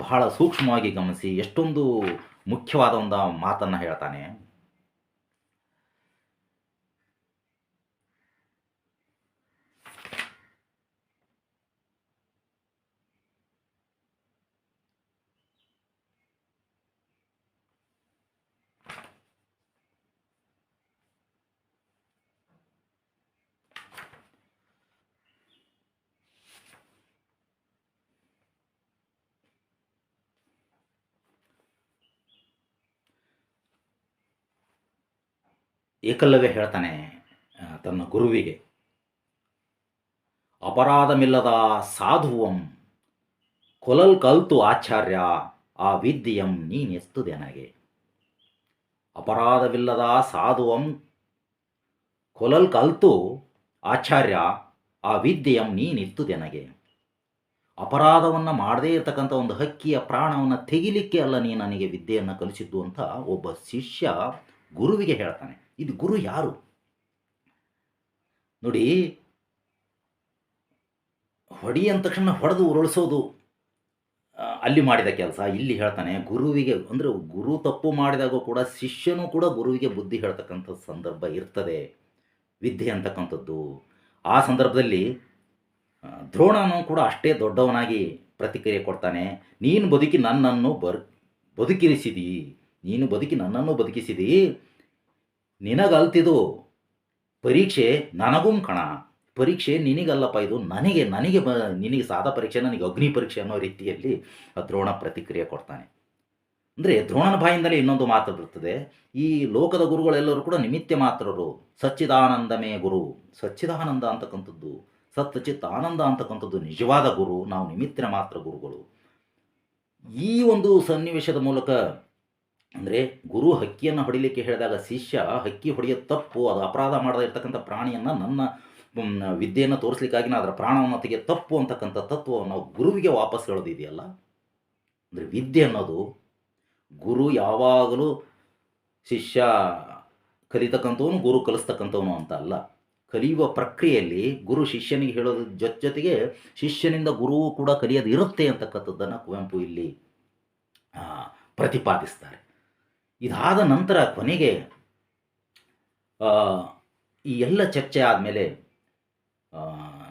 ಬಹಳ ಸೂಕ್ಷ್ಮವಾಗಿ ಗಮನಿಸಿ, ಎಷ್ಟೊಂದು ಮುಖ್ಯವಾದ ಒಂದು ಮಾತನ್ನು ಹೇಳ್ತಾನೆ. ಏಕಲ್ಲವೇ ಹೇಳ್ತಾನೆ ತನ್ನ ಗುರುವಿಗೆ. ಅಪರಾಧಮಿಲ್ಲದ ಸಾಧುವಂ, ಕೊಲಲ್ ಕಲ್ತು ಆಚಾರ್ಯ, ಆ ವಿದ್ಯೆಯಂ ನೀನೆಸ್ತುದೆ ನನಗೆ. ಅಪರಾಧವಿಲ್ಲದ ಸಾಧುವಂ, ಕೊಲಲ್ ಕಲ್ತು ಆಚಾರ್ಯ, ಆ ವಿದ್ಯೆಯಂ ನೀನಿತ್ತುದೆ ನನಗೆ. ಅಪರಾಧವನ್ನು ಮಾಡದೇ ಇರತಕ್ಕಂಥ ಒಂದು ಹಕ್ಕಿಯ ಪ್ರಾಣವನ್ನು ತೆಗಿಲಿಕ್ಕೆ ಅಲ್ಲ ನೀ ನನಗೆ ವಿದ್ಯೆಯನ್ನು ಕಲಿಸಿದ್ದು ಅಂತ ಒಬ್ಬ ಶಿಷ್ಯ ಗುರುವಿಗೆ ಹೇಳ್ತಾನೆ. ಇದು ಗುರು ಯಾರು? ನೋಡಿ, ಹೊಡಿ ಅಂದ ತಕ್ಷಣ ಹೊಡೆದು ಉರುಳಿಸೋದು ಅಲ್ಲಿ ಮಾಡಿದ ಕೆಲಸ. ಇಲ್ಲಿ ಹೇಳ್ತಾನೆ, ಗುರುವಿಗೆ, ಅಂದರೆ ಗುರು ತಪ್ಪು ಮಾಡಿದಾಗ ಕೂಡ ಶಿಷ್ಯನೂ ಕೂಡ ಗುರುವಿಗೆ ಬುದ್ಧಿ ಹೇಳ್ತಕ್ಕಂಥ ಸಂದರ್ಭ ಇರ್ತದೆ, ವಿದ್ಯೆ ಅಂತಕ್ಕಂಥದ್ದು. ಆ ಸಂದರ್ಭದಲ್ಲಿ ದ್ರೋಣನು ಕೂಡ ಅಷ್ಟೇ ದೊಡ್ಡವನಾಗಿ ಪ್ರತಿಕ್ರಿಯೆ ಕೊಡ್ತಾನೆ. ನೀನು ಬದುಕಿ ನನ್ನನ್ನು ಬರ್, ಬದುಕಿರಿಸಿದಿ. ನೀನು ಬದುಕಿ ನನ್ನನ್ನು ಬದುಕಿಸಿದಿ. ನಿನಗಲ್ತಿದು ಪರೀಕ್ಷೆ ನನಗೂ ಕಣ. ಪರೀಕ್ಷೆ ನಿನಗಲ್ಲಪ್ಪ ಇದು ನನಗೆ ನನಗೆ ನಿನಗೆ ಸಾದ ಪರೀಕ್ಷೆ, ನನಗೆ ಅಗ್ನಿ ಪರೀಕ್ಷೆ ಅನ್ನೋ ರೀತಿಯಲ್ಲಿ ದ್ರೋಣ ಪ್ರತಿಕ್ರಿಯೆ ಕೊಡ್ತಾನೆ. ಅಂದರೆ ದ್ರೋಣನ ಬಾಯಿಂದಲೇ ಇನ್ನೊಂದು ಮಾತು ಬರ್ತದೆ. ಈ ಲೋಕದ ಗುರುಗಳೆಲ್ಲರೂ ಕೂಡ ನಿಮಿತ್ತ ಮಾತ್ರರು. ಸಚ್ಚಿದಾನಂದಮೇ ಗುರು. ಸಚ್ಚಿದಾನಂದ ಅಂತಕ್ಕಂಥದ್ದು ಸತ್ ಚಿತ್ ಆನಂದ ಅಂತಕ್ಕಂಥದ್ದು ನಿಜವಾದ ಗುರು. ನಾವು ನಿಮಿತ್ತ ಮಾತ್ರ ಗುರುಗಳು. ಈ ಒಂದು ಸನ್ನಿವೇಶದ ಮೂಲಕ ಅಂದರೆ ಗುರು ಹಕ್ಕಿಯನ್ನು ಹೊಡಿಲಿಕ್ಕೆ ಹೇಳಿದಾಗ ಶಿಷ್ಯ ಹಕ್ಕಿ ಹೊಡೆಯೋ ತಪ್ಪು, ಅದು ಅಪರಾಧ ಮಾಡದೇ ಇರ್ತಕ್ಕಂಥ ಪ್ರಾಣಿಯನ್ನು ನನ್ನ ವಿದ್ಯೆಯನ್ನು ತೋರಿಸ್ಲಿಕ್ಕಾಗಿ ಅದರ ಪ್ರಾಣವನ್ನು ತೆಗೆ ತಪ್ಪು ಅಂತಕ್ಕಂಥ ತತ್ವವನ್ನು ಗುರುವಿಗೆ ವಾಪಸ್ ಹೇಳೋದಿದೆಯಲ್ಲ? ಅಂದರೆ ವಿದ್ಯೆ ಅನ್ನೋದು ಗುರು ಯಾವಾಗಲೂ ಶಿಷ್ಯ ಕಲಿತಕ್ಕಂಥವನು, ಗುರು ಕಲಿಸ್ತಕ್ಕಂಥವನು ಅಂತ ಅಲ್ಲ. ಕಲಿಯುವ ಪ್ರಕ್ರಿಯೆಯಲ್ಲಿ ಗುರು ಶಿಷ್ಯನಿಗೆ ಹೇಳೋದ್ರ ಜೊತೆ ಜೊತೆಗೆ ಶಿಷ್ಯನಿಂದ ಗುರುವು ಕೂಡ ಕಲಿಯೋದು ಇರುತ್ತೆ ಅಂತಕ್ಕಂಥದ್ದನ್ನು ಕುವೆಂಪು ಇಲ್ಲಿ ಪ್ರತಿಪಾದಿಸ್ತಾರೆ. ಇದಾದ ನಂತರ ಕೊನೆಗೆ ಈ ಎಲ್ಲ ಚರ್ಚೆ ಆದಮೇಲೆ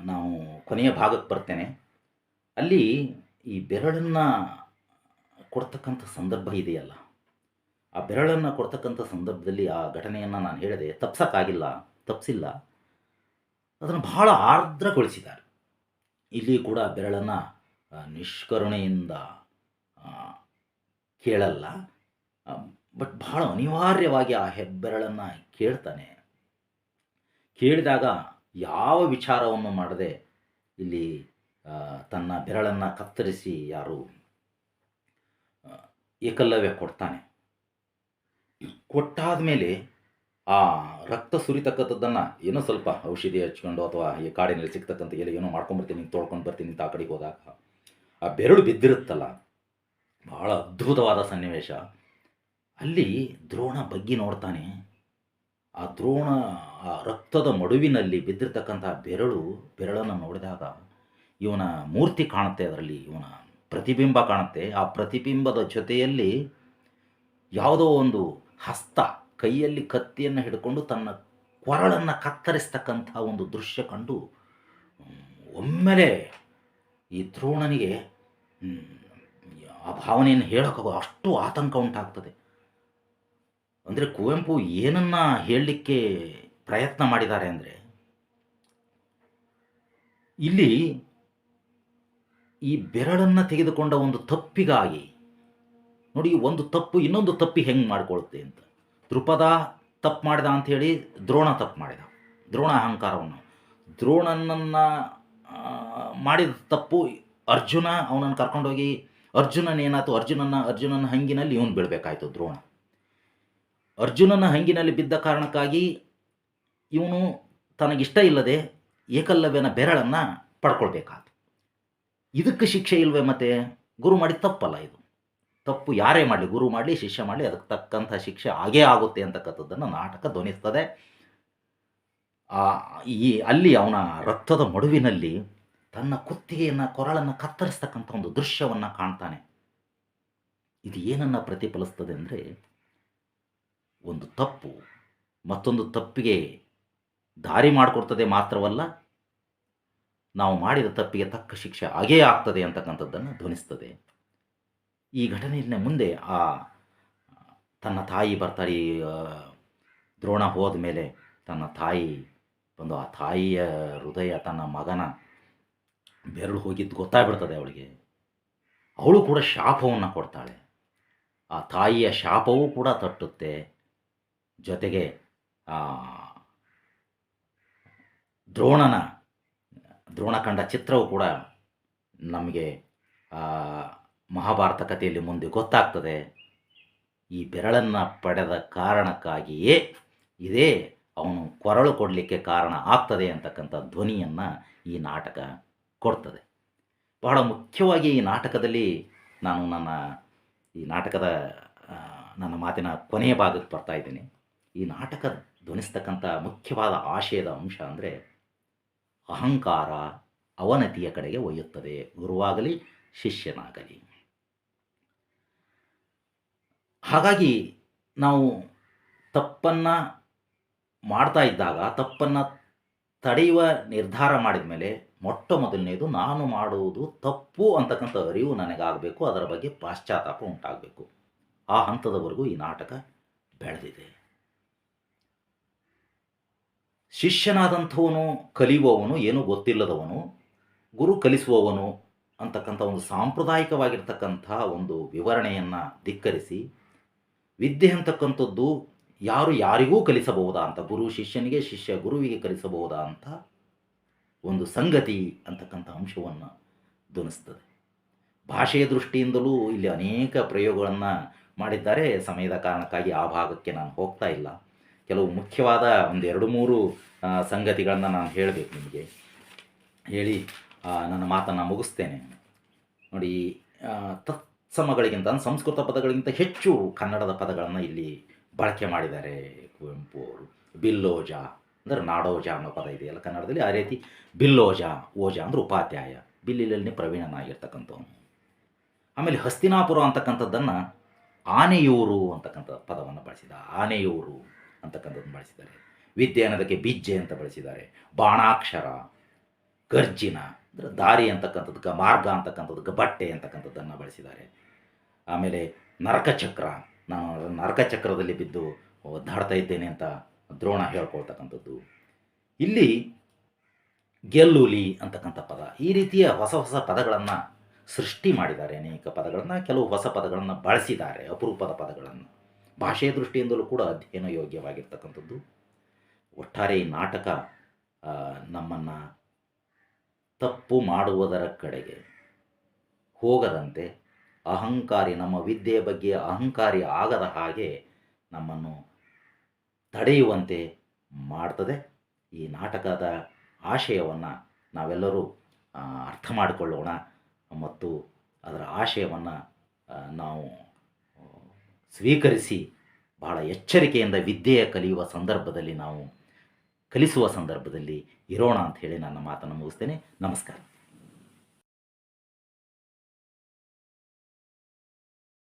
ನಾವು ಕೊನೆಯ ಭಾಗಕ್ಕೆ ಬರ್ತೇನೆ. ಅಲ್ಲಿ ಈ ಬೆರಳನ್ನು ಕೊಡ್ತಕ್ಕಂಥ ಸಂದರ್ಭ ಇದೆಯಲ್ಲ. ಆ ಬೆರಳನ್ನು ಕೊಡ್ತಕ್ಕಂಥ ಸಂದರ್ಭದಲ್ಲಿ ಆ ಘಟನೆಯನ್ನು ನಾನು ಹೇಳಿದೆ, ತಪ್ಸಕ್ಕಾಗಿಲ್ಲ ತಪ್ಪಿಸಿಲ್ಲ ಅದನ್ನು ಬಹಳ ಆರ್ದ್ರಗೊಳಿಸಿದ್ದಾರೆ. ಇಲ್ಲಿ ಕೂಡ ಬೆರಳನ್ನು ನಿಷ್ಕರುಣೆಯಿಂದ ಕೇಳಲ್ಲ. ಬಟ್ ಬಹಳ ಅನಿವಾರ್ಯವಾಗಿ ಆ ಹೆಬ್ಬೆರಳನ್ನು ಕೇಳ್ತಾನೆ. ಕೇಳಿದಾಗ ಯಾವ ವಿಚಾರವನ್ನು ಮಾಡದೆ ಇಲ್ಲಿ ತನ್ನ ಬೆರಳನ್ನು ಕತ್ತರಿಸಿ ಯಾರು ಏಕಲ್ಲವ್ಯ ಕೊಡ್ತಾನೆ. ಕೊಟ್ಟಾದ ಮೇಲೆ ಆ ರಕ್ತ ಸುರಿತಕ್ಕಂಥದ್ದನ್ನು ಏನೋ ಸ್ವಲ್ಪ ಔಷಧಿ ಹಚ್ಕೊಂಡು ಅಥವಾ ಈ ಕಾಡಿನಲ್ಲಿ ಸಿಗ್ತಕ್ಕಂಥ ಎಲೆ ಏನೋ ಮಾಡ್ಕೊಂಬರ್ತೀನಿ ತೊಳ್ಕೊಂಡು ಬರ್ತೀನಿ ಅಂತ ಆ ಕಡೆಗೆ ಹೋದಾಗ, ಆ ಬೆರಳು ಬಿದ್ದಿರುತ್ತಲ್ಲ. ಬಹಳ ಅದ್ಭುತವಾದ ಸನ್ನಿವೇಶ. ಅಲ್ಲಿ ದ್ರೋಣ ಬಗ್ಗಿ ನೋಡ್ತಾನೆ. ಆ ದ್ರೋಣ, ಆ ರಕ್ತದ ಮಡುವಿನಲ್ಲಿ ಬಿದ್ದಿರ್ತಕ್ಕಂಥ ಬೆರಳು ಬೆರಳನ್ನು ನೋಡಿದಾಗ ಇವನ ಮೂರ್ತಿ ಕಾಣುತ್ತೆ, ಅದರಲ್ಲಿ ಇವನ ಪ್ರತಿಬಿಂಬ ಕಾಣುತ್ತೆ. ಆ ಪ್ರತಿಬಿಂಬದ ಜೊತೆಯಲ್ಲಿ ಯಾವುದೋ ಒಂದು ಹಸ್ತ ಕೈಯಲ್ಲಿ ಕತ್ತಿಯನ್ನು ಹಿಡ್ಕೊಂಡು ತನ್ನ ಕೊರಳನ್ನು ಕತ್ತರಿಸ್ತಕ್ಕಂಥ ಒಂದು ದೃಶ್ಯ ಕಂಡು ಒಮ್ಮೆಲೆ ಈ ದ್ರೋಣನಿಗೆ ಆ ಭಾವನೆಯನ್ನು ಹೇಳೋಕ್ಕಾಗ ಅಷ್ಟು ಆತಂಕ ಉಂಟಾಗ್ತದೆ. ಅಂದರೆ ಕುವೆಂಪು ಏನನ್ನ ಹೇಳಲಿಕ್ಕೆ ಪ್ರಯತ್ನ ಮಾಡಿದ್ದಾರೆ ಅಂದರೆ? ಇಲ್ಲಿ ಈ ಬೆರಳನ್ನು ತೆಗೆದುಕೊಂಡ ಒಂದು ತಪ್ಪಿಗಾಗಿ, ನೋಡಿ, ಒಂದು ತಪ್ಪು ಇನ್ನೊಂದು ತಪ್ಪಿ ಹೆಂಗೆ ಮಾಡ್ಕೊಳುತ್ತೆ ಅಂತ. ದೃಪದ ತಪ್ಪು ಮಾಡಿದ ಅಂಥೇಳಿ ದ್ರೋಣ ತಪ್ಪು ಮಾಡಿದ. ದ್ರೋಣ ಅಹಂಕಾರವನ್ನು. ದ್ರೋಣನನ್ನು ಮಾಡಿದ ತಪ್ಪು ಅರ್ಜುನ, ಅವನನ್ನು ಕರ್ಕೊಂಡೋಗಿ ಅರ್ಜುನನೇನಾಯ್ತು ಅರ್ಜುನನ ಅರ್ಜುನನ ಹಂಗಿನಲ್ಲಿ ಇವನು ಬೀಳಬೇಕಾಯ್ತು ದ್ರೋಣ. ಅರ್ಜುನನ ಹಂಗಿನಲ್ಲಿ ಬಿದ್ದ ಕಾರಣಕ್ಕಾಗಿ ಇವನು ತನಗಿಷ್ಟ ಇಲ್ಲದೆ ಏಕಲವ್ಯನ ಬೆರಳನ್ನು ಪಡ್ಕೊಳ್ಬೇಕಾಯ್ತು ಇದಕ್ಕೆ ಶಿಕ್ಷೆ ಇಲ್ವೇ ಮತ್ತೆ? ಗುರು ಮಾಡಿದ ತಪ್ಪಲ್ಲ ಇದು. ತಪ್ಪು ಯಾರೇ ಮಾಡಲಿ, ಗುರು ಮಾಡಲಿ, ಶಿಷ್ಯ ಮಾಡಲಿ, ಅದಕ್ಕೆ ತಕ್ಕಂಥ ಶಿಕ್ಷೆ ಆಗೇ ಆಗುತ್ತೆ ಅಂತಕ್ಕಂಥದ್ದನ್ನು ನಾಟಕ ಧ್ವನಿಸ್ತದೆ. ಈ, ಅಲ್ಲಿ ಅವನ ರಕ್ತದ ಮಡುವಿನಲ್ಲಿ ತನ್ನ ಕುತ್ತಿಗೆಯನ್ನು, ಕೊರಳನ್ನು ಕತ್ತರಿಸ್ತಕ್ಕಂಥ ಒಂದು ದೃಶ್ಯವನ್ನು ಕಾಣ್ತಾನೆ. ಇದು ಏನನ್ನು ಪ್ರತಿಫಲಿಸ್ತದೆ ಅಂದರೆ ಒಂದು ತಪ್ಪು ಮತ್ತೊಂದು ತಪ್ಪಿಗೆ ದಾರಿ ಮಾಡಿಕೊಡ್ತದೆ ಮಾತ್ರವಲ್ಲ, ನಾವು ಮಾಡಿದ ತಪ್ಪಿಗೆ ತಕ್ಕ ಶಿಕ್ಷೆ ಆಗೇ ಆಗ್ತದೆ ಅಂತಕ್ಕಂಥದ್ದನ್ನು ಧ್ವನಿಸ್ತದೆ. ಈ ಘಟನೆಯಿಂದ ಮುಂದೆ ಆ, ತನ್ನ ತಾಯಿ ಬರ್ತಾಳೆ ದ್ರೋಣ ಹೋದ ಮೇಲೆ ತನ್ನ ತಾಯಿ ಬಂದು ಆ ತಾಯಿಯ ಹೃದಯ, ತನ್ನ ಮಗನ ಬೆರಳು ಹೋಗಿದ್ದು ಗೊತ್ತಾಗ್ಬಿಡ್ತದೆ ಅವಳಿಗೆ. ಅವಳು ಕೂಡ ಶಾಪವನ್ನು ಕೊಡ್ತಾಳೆ. ಆ ತಾಯಿಯ ಶಾಪವೂ ಕೂಡ ತಟ್ಟುತ್ತೆ. ಜೊತೆಗೆ ದ್ರೋಣನ, ದ್ರೋಣ ಕಂಡ ಚಿತ್ರವು ಕೂಡ ನಮಗೆ ಮಹಾಭಾರತ ಕಥೆಯಲ್ಲಿ ಮುಂದೆ ಗೊತ್ತಾಗ್ತದೆ. ಈ ಬೆರಳನ್ನು ಪಡೆದ ಕಾರಣಕ್ಕಾಗಿಯೇ ಇದೇ ಅವನು ಕೊರಳು ಕೊಡಲಿಕ್ಕೆ ಕಾರಣ ಆಗ್ತದೆ ಅಂತಕ್ಕಂಥ ಧ್ವನಿಯನ್ನು ಈ ನಾಟಕ ಕೊಡ್ತದೆ. ಬಹಳ ಮುಖ್ಯವಾಗಿ ಈ ನಾಟಕದಲ್ಲಿ ನಾನು ನನ್ನ, ಈ ನಾಟಕದ ನನ್ನ ಮಾತಿನ ಕೊನೆಯ ಭಾಗಕ್ಕೆ ಬರ್ತಾ ಇದ್ದೀನಿ. ಈ ನಾಟಕ ಧ್ವನಿಸ್ತಕ್ಕಂಥ ಮುಖ್ಯವಾದ ಆಶಯದ ಅಂಶ ಅಂದರೆ ಅಹಂಕಾರ ಅವನತಿಯ ಕಡೆಗೆ ಒಯ್ಯುತ್ತದೆ. ಗುರುವಾಗಲಿ, ಶಿಷ್ಯನಾಗಲಿ. ಹಾಗಾಗಿ ನಾವು ತಪ್ಪನ್ನು ಮಾಡ್ತಾ ಇದ್ದಾಗ, ತಪ್ಪನ್ನು ತಡೆಯುವ ನಿರ್ಧಾರ ಮಾಡಿದ ಮೇಲೆ ಮೊಟ್ಟ ಮೊದಲನೇದು ನಾನು ಮಾಡುವುದು ತಪ್ಪು ಅಂತಕ್ಕಂಥ ಅರಿವು ನನಗಾಗಬೇಕು, ಅದರ ಬಗ್ಗೆ ಪಾಶ್ಚಾತ್ತಾಪ ಉಂಟಾಗಬೇಕು. ಆ ಹಂತದವರೆಗೂ ಈ ನಾಟಕ ಬೆಳೆದಿದೆ. ಶಿಷ್ಯನಾದಂಥವನು ಕಲಿಯುವವನು, ಏನೂ ಗೊತ್ತಿಲ್ಲದವನು, ಗುರು ಕಲಿಸುವವನು ಅಂತಕ್ಕಂಥ ಒಂದು ಸಾಂಪ್ರದಾಯಿಕವಾಗಿರ್ತಕ್ಕಂಥ ಒಂದು ವಿವರಣೆಯನ್ನು ಧಿಕ್ಕರಿಸಿ, ವಿದ್ಯೆ ಅಂತಕ್ಕಂಥದ್ದು ಯಾರು ಯಾರಿಗೂ ಕಲಿಸಬಹುದಾ ಅಂತ, ಗುರು ಶಿಷ್ಯನಿಗೆ, ಶಿಷ್ಯ ಗುರುವಿಗೆ ಕಲಿಸಬಹುದಾ ಅಂತ ಒಂದು ಸಂಗತಿ ಅಂತಕ್ಕಂಥ ಅಂಶವನ್ನು ಧ್ವನಿಸ್ತದೆ. ಭಾಷೆಯ ದೃಷ್ಟಿಯಿಂದಲೂ ಇಲ್ಲಿ ಅನೇಕ ಪ್ರಯೋಗಗಳನ್ನು ಮಾಡಿದ್ದಾರೆ. ಸಮಯದ ಕಾರಣಕ್ಕಾಗಿ ಆ ಭಾಗಕ್ಕೆ ನಾನು ಹೋಗ್ತಾ ಇಲ್ಲ. ಕೆಲವು ಮುಖ್ಯವಾದ ಒಂದೆರಡು ಮೂರು ಸಂಗತಿಗಳನ್ನು ನಾನು ಹೇಳಬೇಕು ನಿಮಗೆ. ಹೇಳಿ ನನ್ನ ಮಾತನ್ನು ಮುಗಿಸ್ತೇನೆ. ನೋಡಿ ತತ್ಸಮಗಳಿಗಿಂತ, ಸಂಸ್ಕೃತ ಪದಗಳಿಗಿಂತ ಹೆಚ್ಚು ಕನ್ನಡದ ಪದಗಳನ್ನು ಇಲ್ಲಿ ಬಳಕೆ ಮಾಡಿದ್ದಾರೆ ಕುವೆಂಪು ಅವರು. ಬಿಲ್ಲೋಜ ಅಂದರೆ ನಾಡೋಜ ಅನ್ನೋ ಪದ ಇದೆಯಲ್ಲ ಕನ್ನಡದಲ್ಲಿ, ಆ ರೀತಿ ಬಿಲ್ಲೋಜ, ಓಜ ಅಂದರೆ ಉಪಾಧ್ಯಾಯ. ಬಿಲ್ಲಿಲಲ್ಲಿ ಪ್ರವೀಣನಾಗಿರ್ತಕ್ಕಂಥವನು. ಆಮೇಲೆ ಹಸ್ತಿನಾಪುರ ಅಂತಕ್ಕಂಥದ್ದನ್ನು ಆನೆಯೂರು ಅಂತಕ್ಕಂಥ ಪದವನ್ನು ಬಳಸಿದ, ಆನೆಯೂರು ಅಂತಕ್ಕಂಥದ್ದನ್ನು ಬಳಸಿದ್ದಾರೆ. ವಿದ್ಯೆ ಅನ್ನೋದಕ್ಕೆ ಬಿಜ್ಜೆ ಅಂತ ಬಳಸಿದ್ದಾರೆ. ಬಾಣಾಕ್ಷರ, ಗರ್ಜಿನ, ಅಂದರೆ ದಾರಿ ಅಂತಕ್ಕಂಥದ್ದಕ್ಕೆ ಮಾರ್ಗ ಅಂತಕ್ಕಂಥದ್ದಕ್ಕೆ ಬಟ್ಟೆ ಅಂತಕ್ಕಂಥದ್ದನ್ನು ಬಳಸಿದ್ದಾರೆ. ಆಮೇಲೆ ನರಕಚಕ್ರ, ನಾನು ನರಕಚಕ್ರದಲ್ಲಿ ಬಿದ್ದು ಒದ್ದಾಡ್ತಾ ಇದ್ದೇನೆ ಅಂತ ದ್ರೋಣ ಹೇಳ್ಕೊಳ್ತಕ್ಕಂಥದ್ದು. ಇಲ್ಲಿ ಗೆಲ್ಲುಲಿ ಅಂತಕ್ಕಂಥ ಪದ, ಈ ರೀತಿಯ ಹೊಸ ಹೊಸ ಪದಗಳನ್ನು ಸೃಷ್ಟಿ ಮಾಡಿದ್ದಾರೆ. ಅನೇಕ ಪದಗಳನ್ನು, ಕೆಲವು ಹೊಸ ಪದಗಳನ್ನು ಬಳಸಿದ್ದಾರೆ, ಅಪರೂಪದ ಪದಗಳನ್ನು. ಭಾಷೆಯ ದೃಷ್ಟಿಯಿಂದಲೂ ಕೂಡ ಅಧ್ಯಯನ ಯೋಗ್ಯವಾಗಿರ್ತಕ್ಕಂಥದ್ದು. ಒಟ್ಟಾರೆ ಈ ನಾಟಕ ನಮ್ಮನ್ನು ತಪ್ಪು ಮಾಡುವುದರ ಕಡೆಗೆ ಹೋಗದಂತೆ ಅಹಂಕಾರಿ, ನಮ್ಮ ವಿದ್ಯೆಯ ಬಗ್ಗೆ ಅಹಂಕಾರಿ ಆಗದ ಹಾಗೆ ನಮ್ಮನ್ನು ತಡೆಯುವಂತೆ ಮಾಡ್ತದೆ. ಈ ನಾಟಕದ ಆಶಯವನ್ನು ನಾವೆಲ್ಲರೂ ಅರ್ಥ ಮಾಡಿಕೊಳ್ಳೋಣ ಮತ್ತು ಅದರ ಆಶಯವನ್ನು ನಾವು ಸ್ವೀಕರಿಸಿ ಬಹಳ ಎಚ್ಚರಿಕೆಯಿಂದ ವಿದ್ಯೆಯ ಕಲಿಯುವ ಸಂದರ್ಭದಲ್ಲಿ ನಾವು ಕಲಿಸುವ ಸಂದರ್ಭದಲ್ಲಿ ಇರೋಣ ಅಂತ ಹೇಳಿ ನನ್ನ ಮಾತನ್ನು ಮುಗಿಸ್ತೇನೆ. ನಮಸ್ಕಾರ.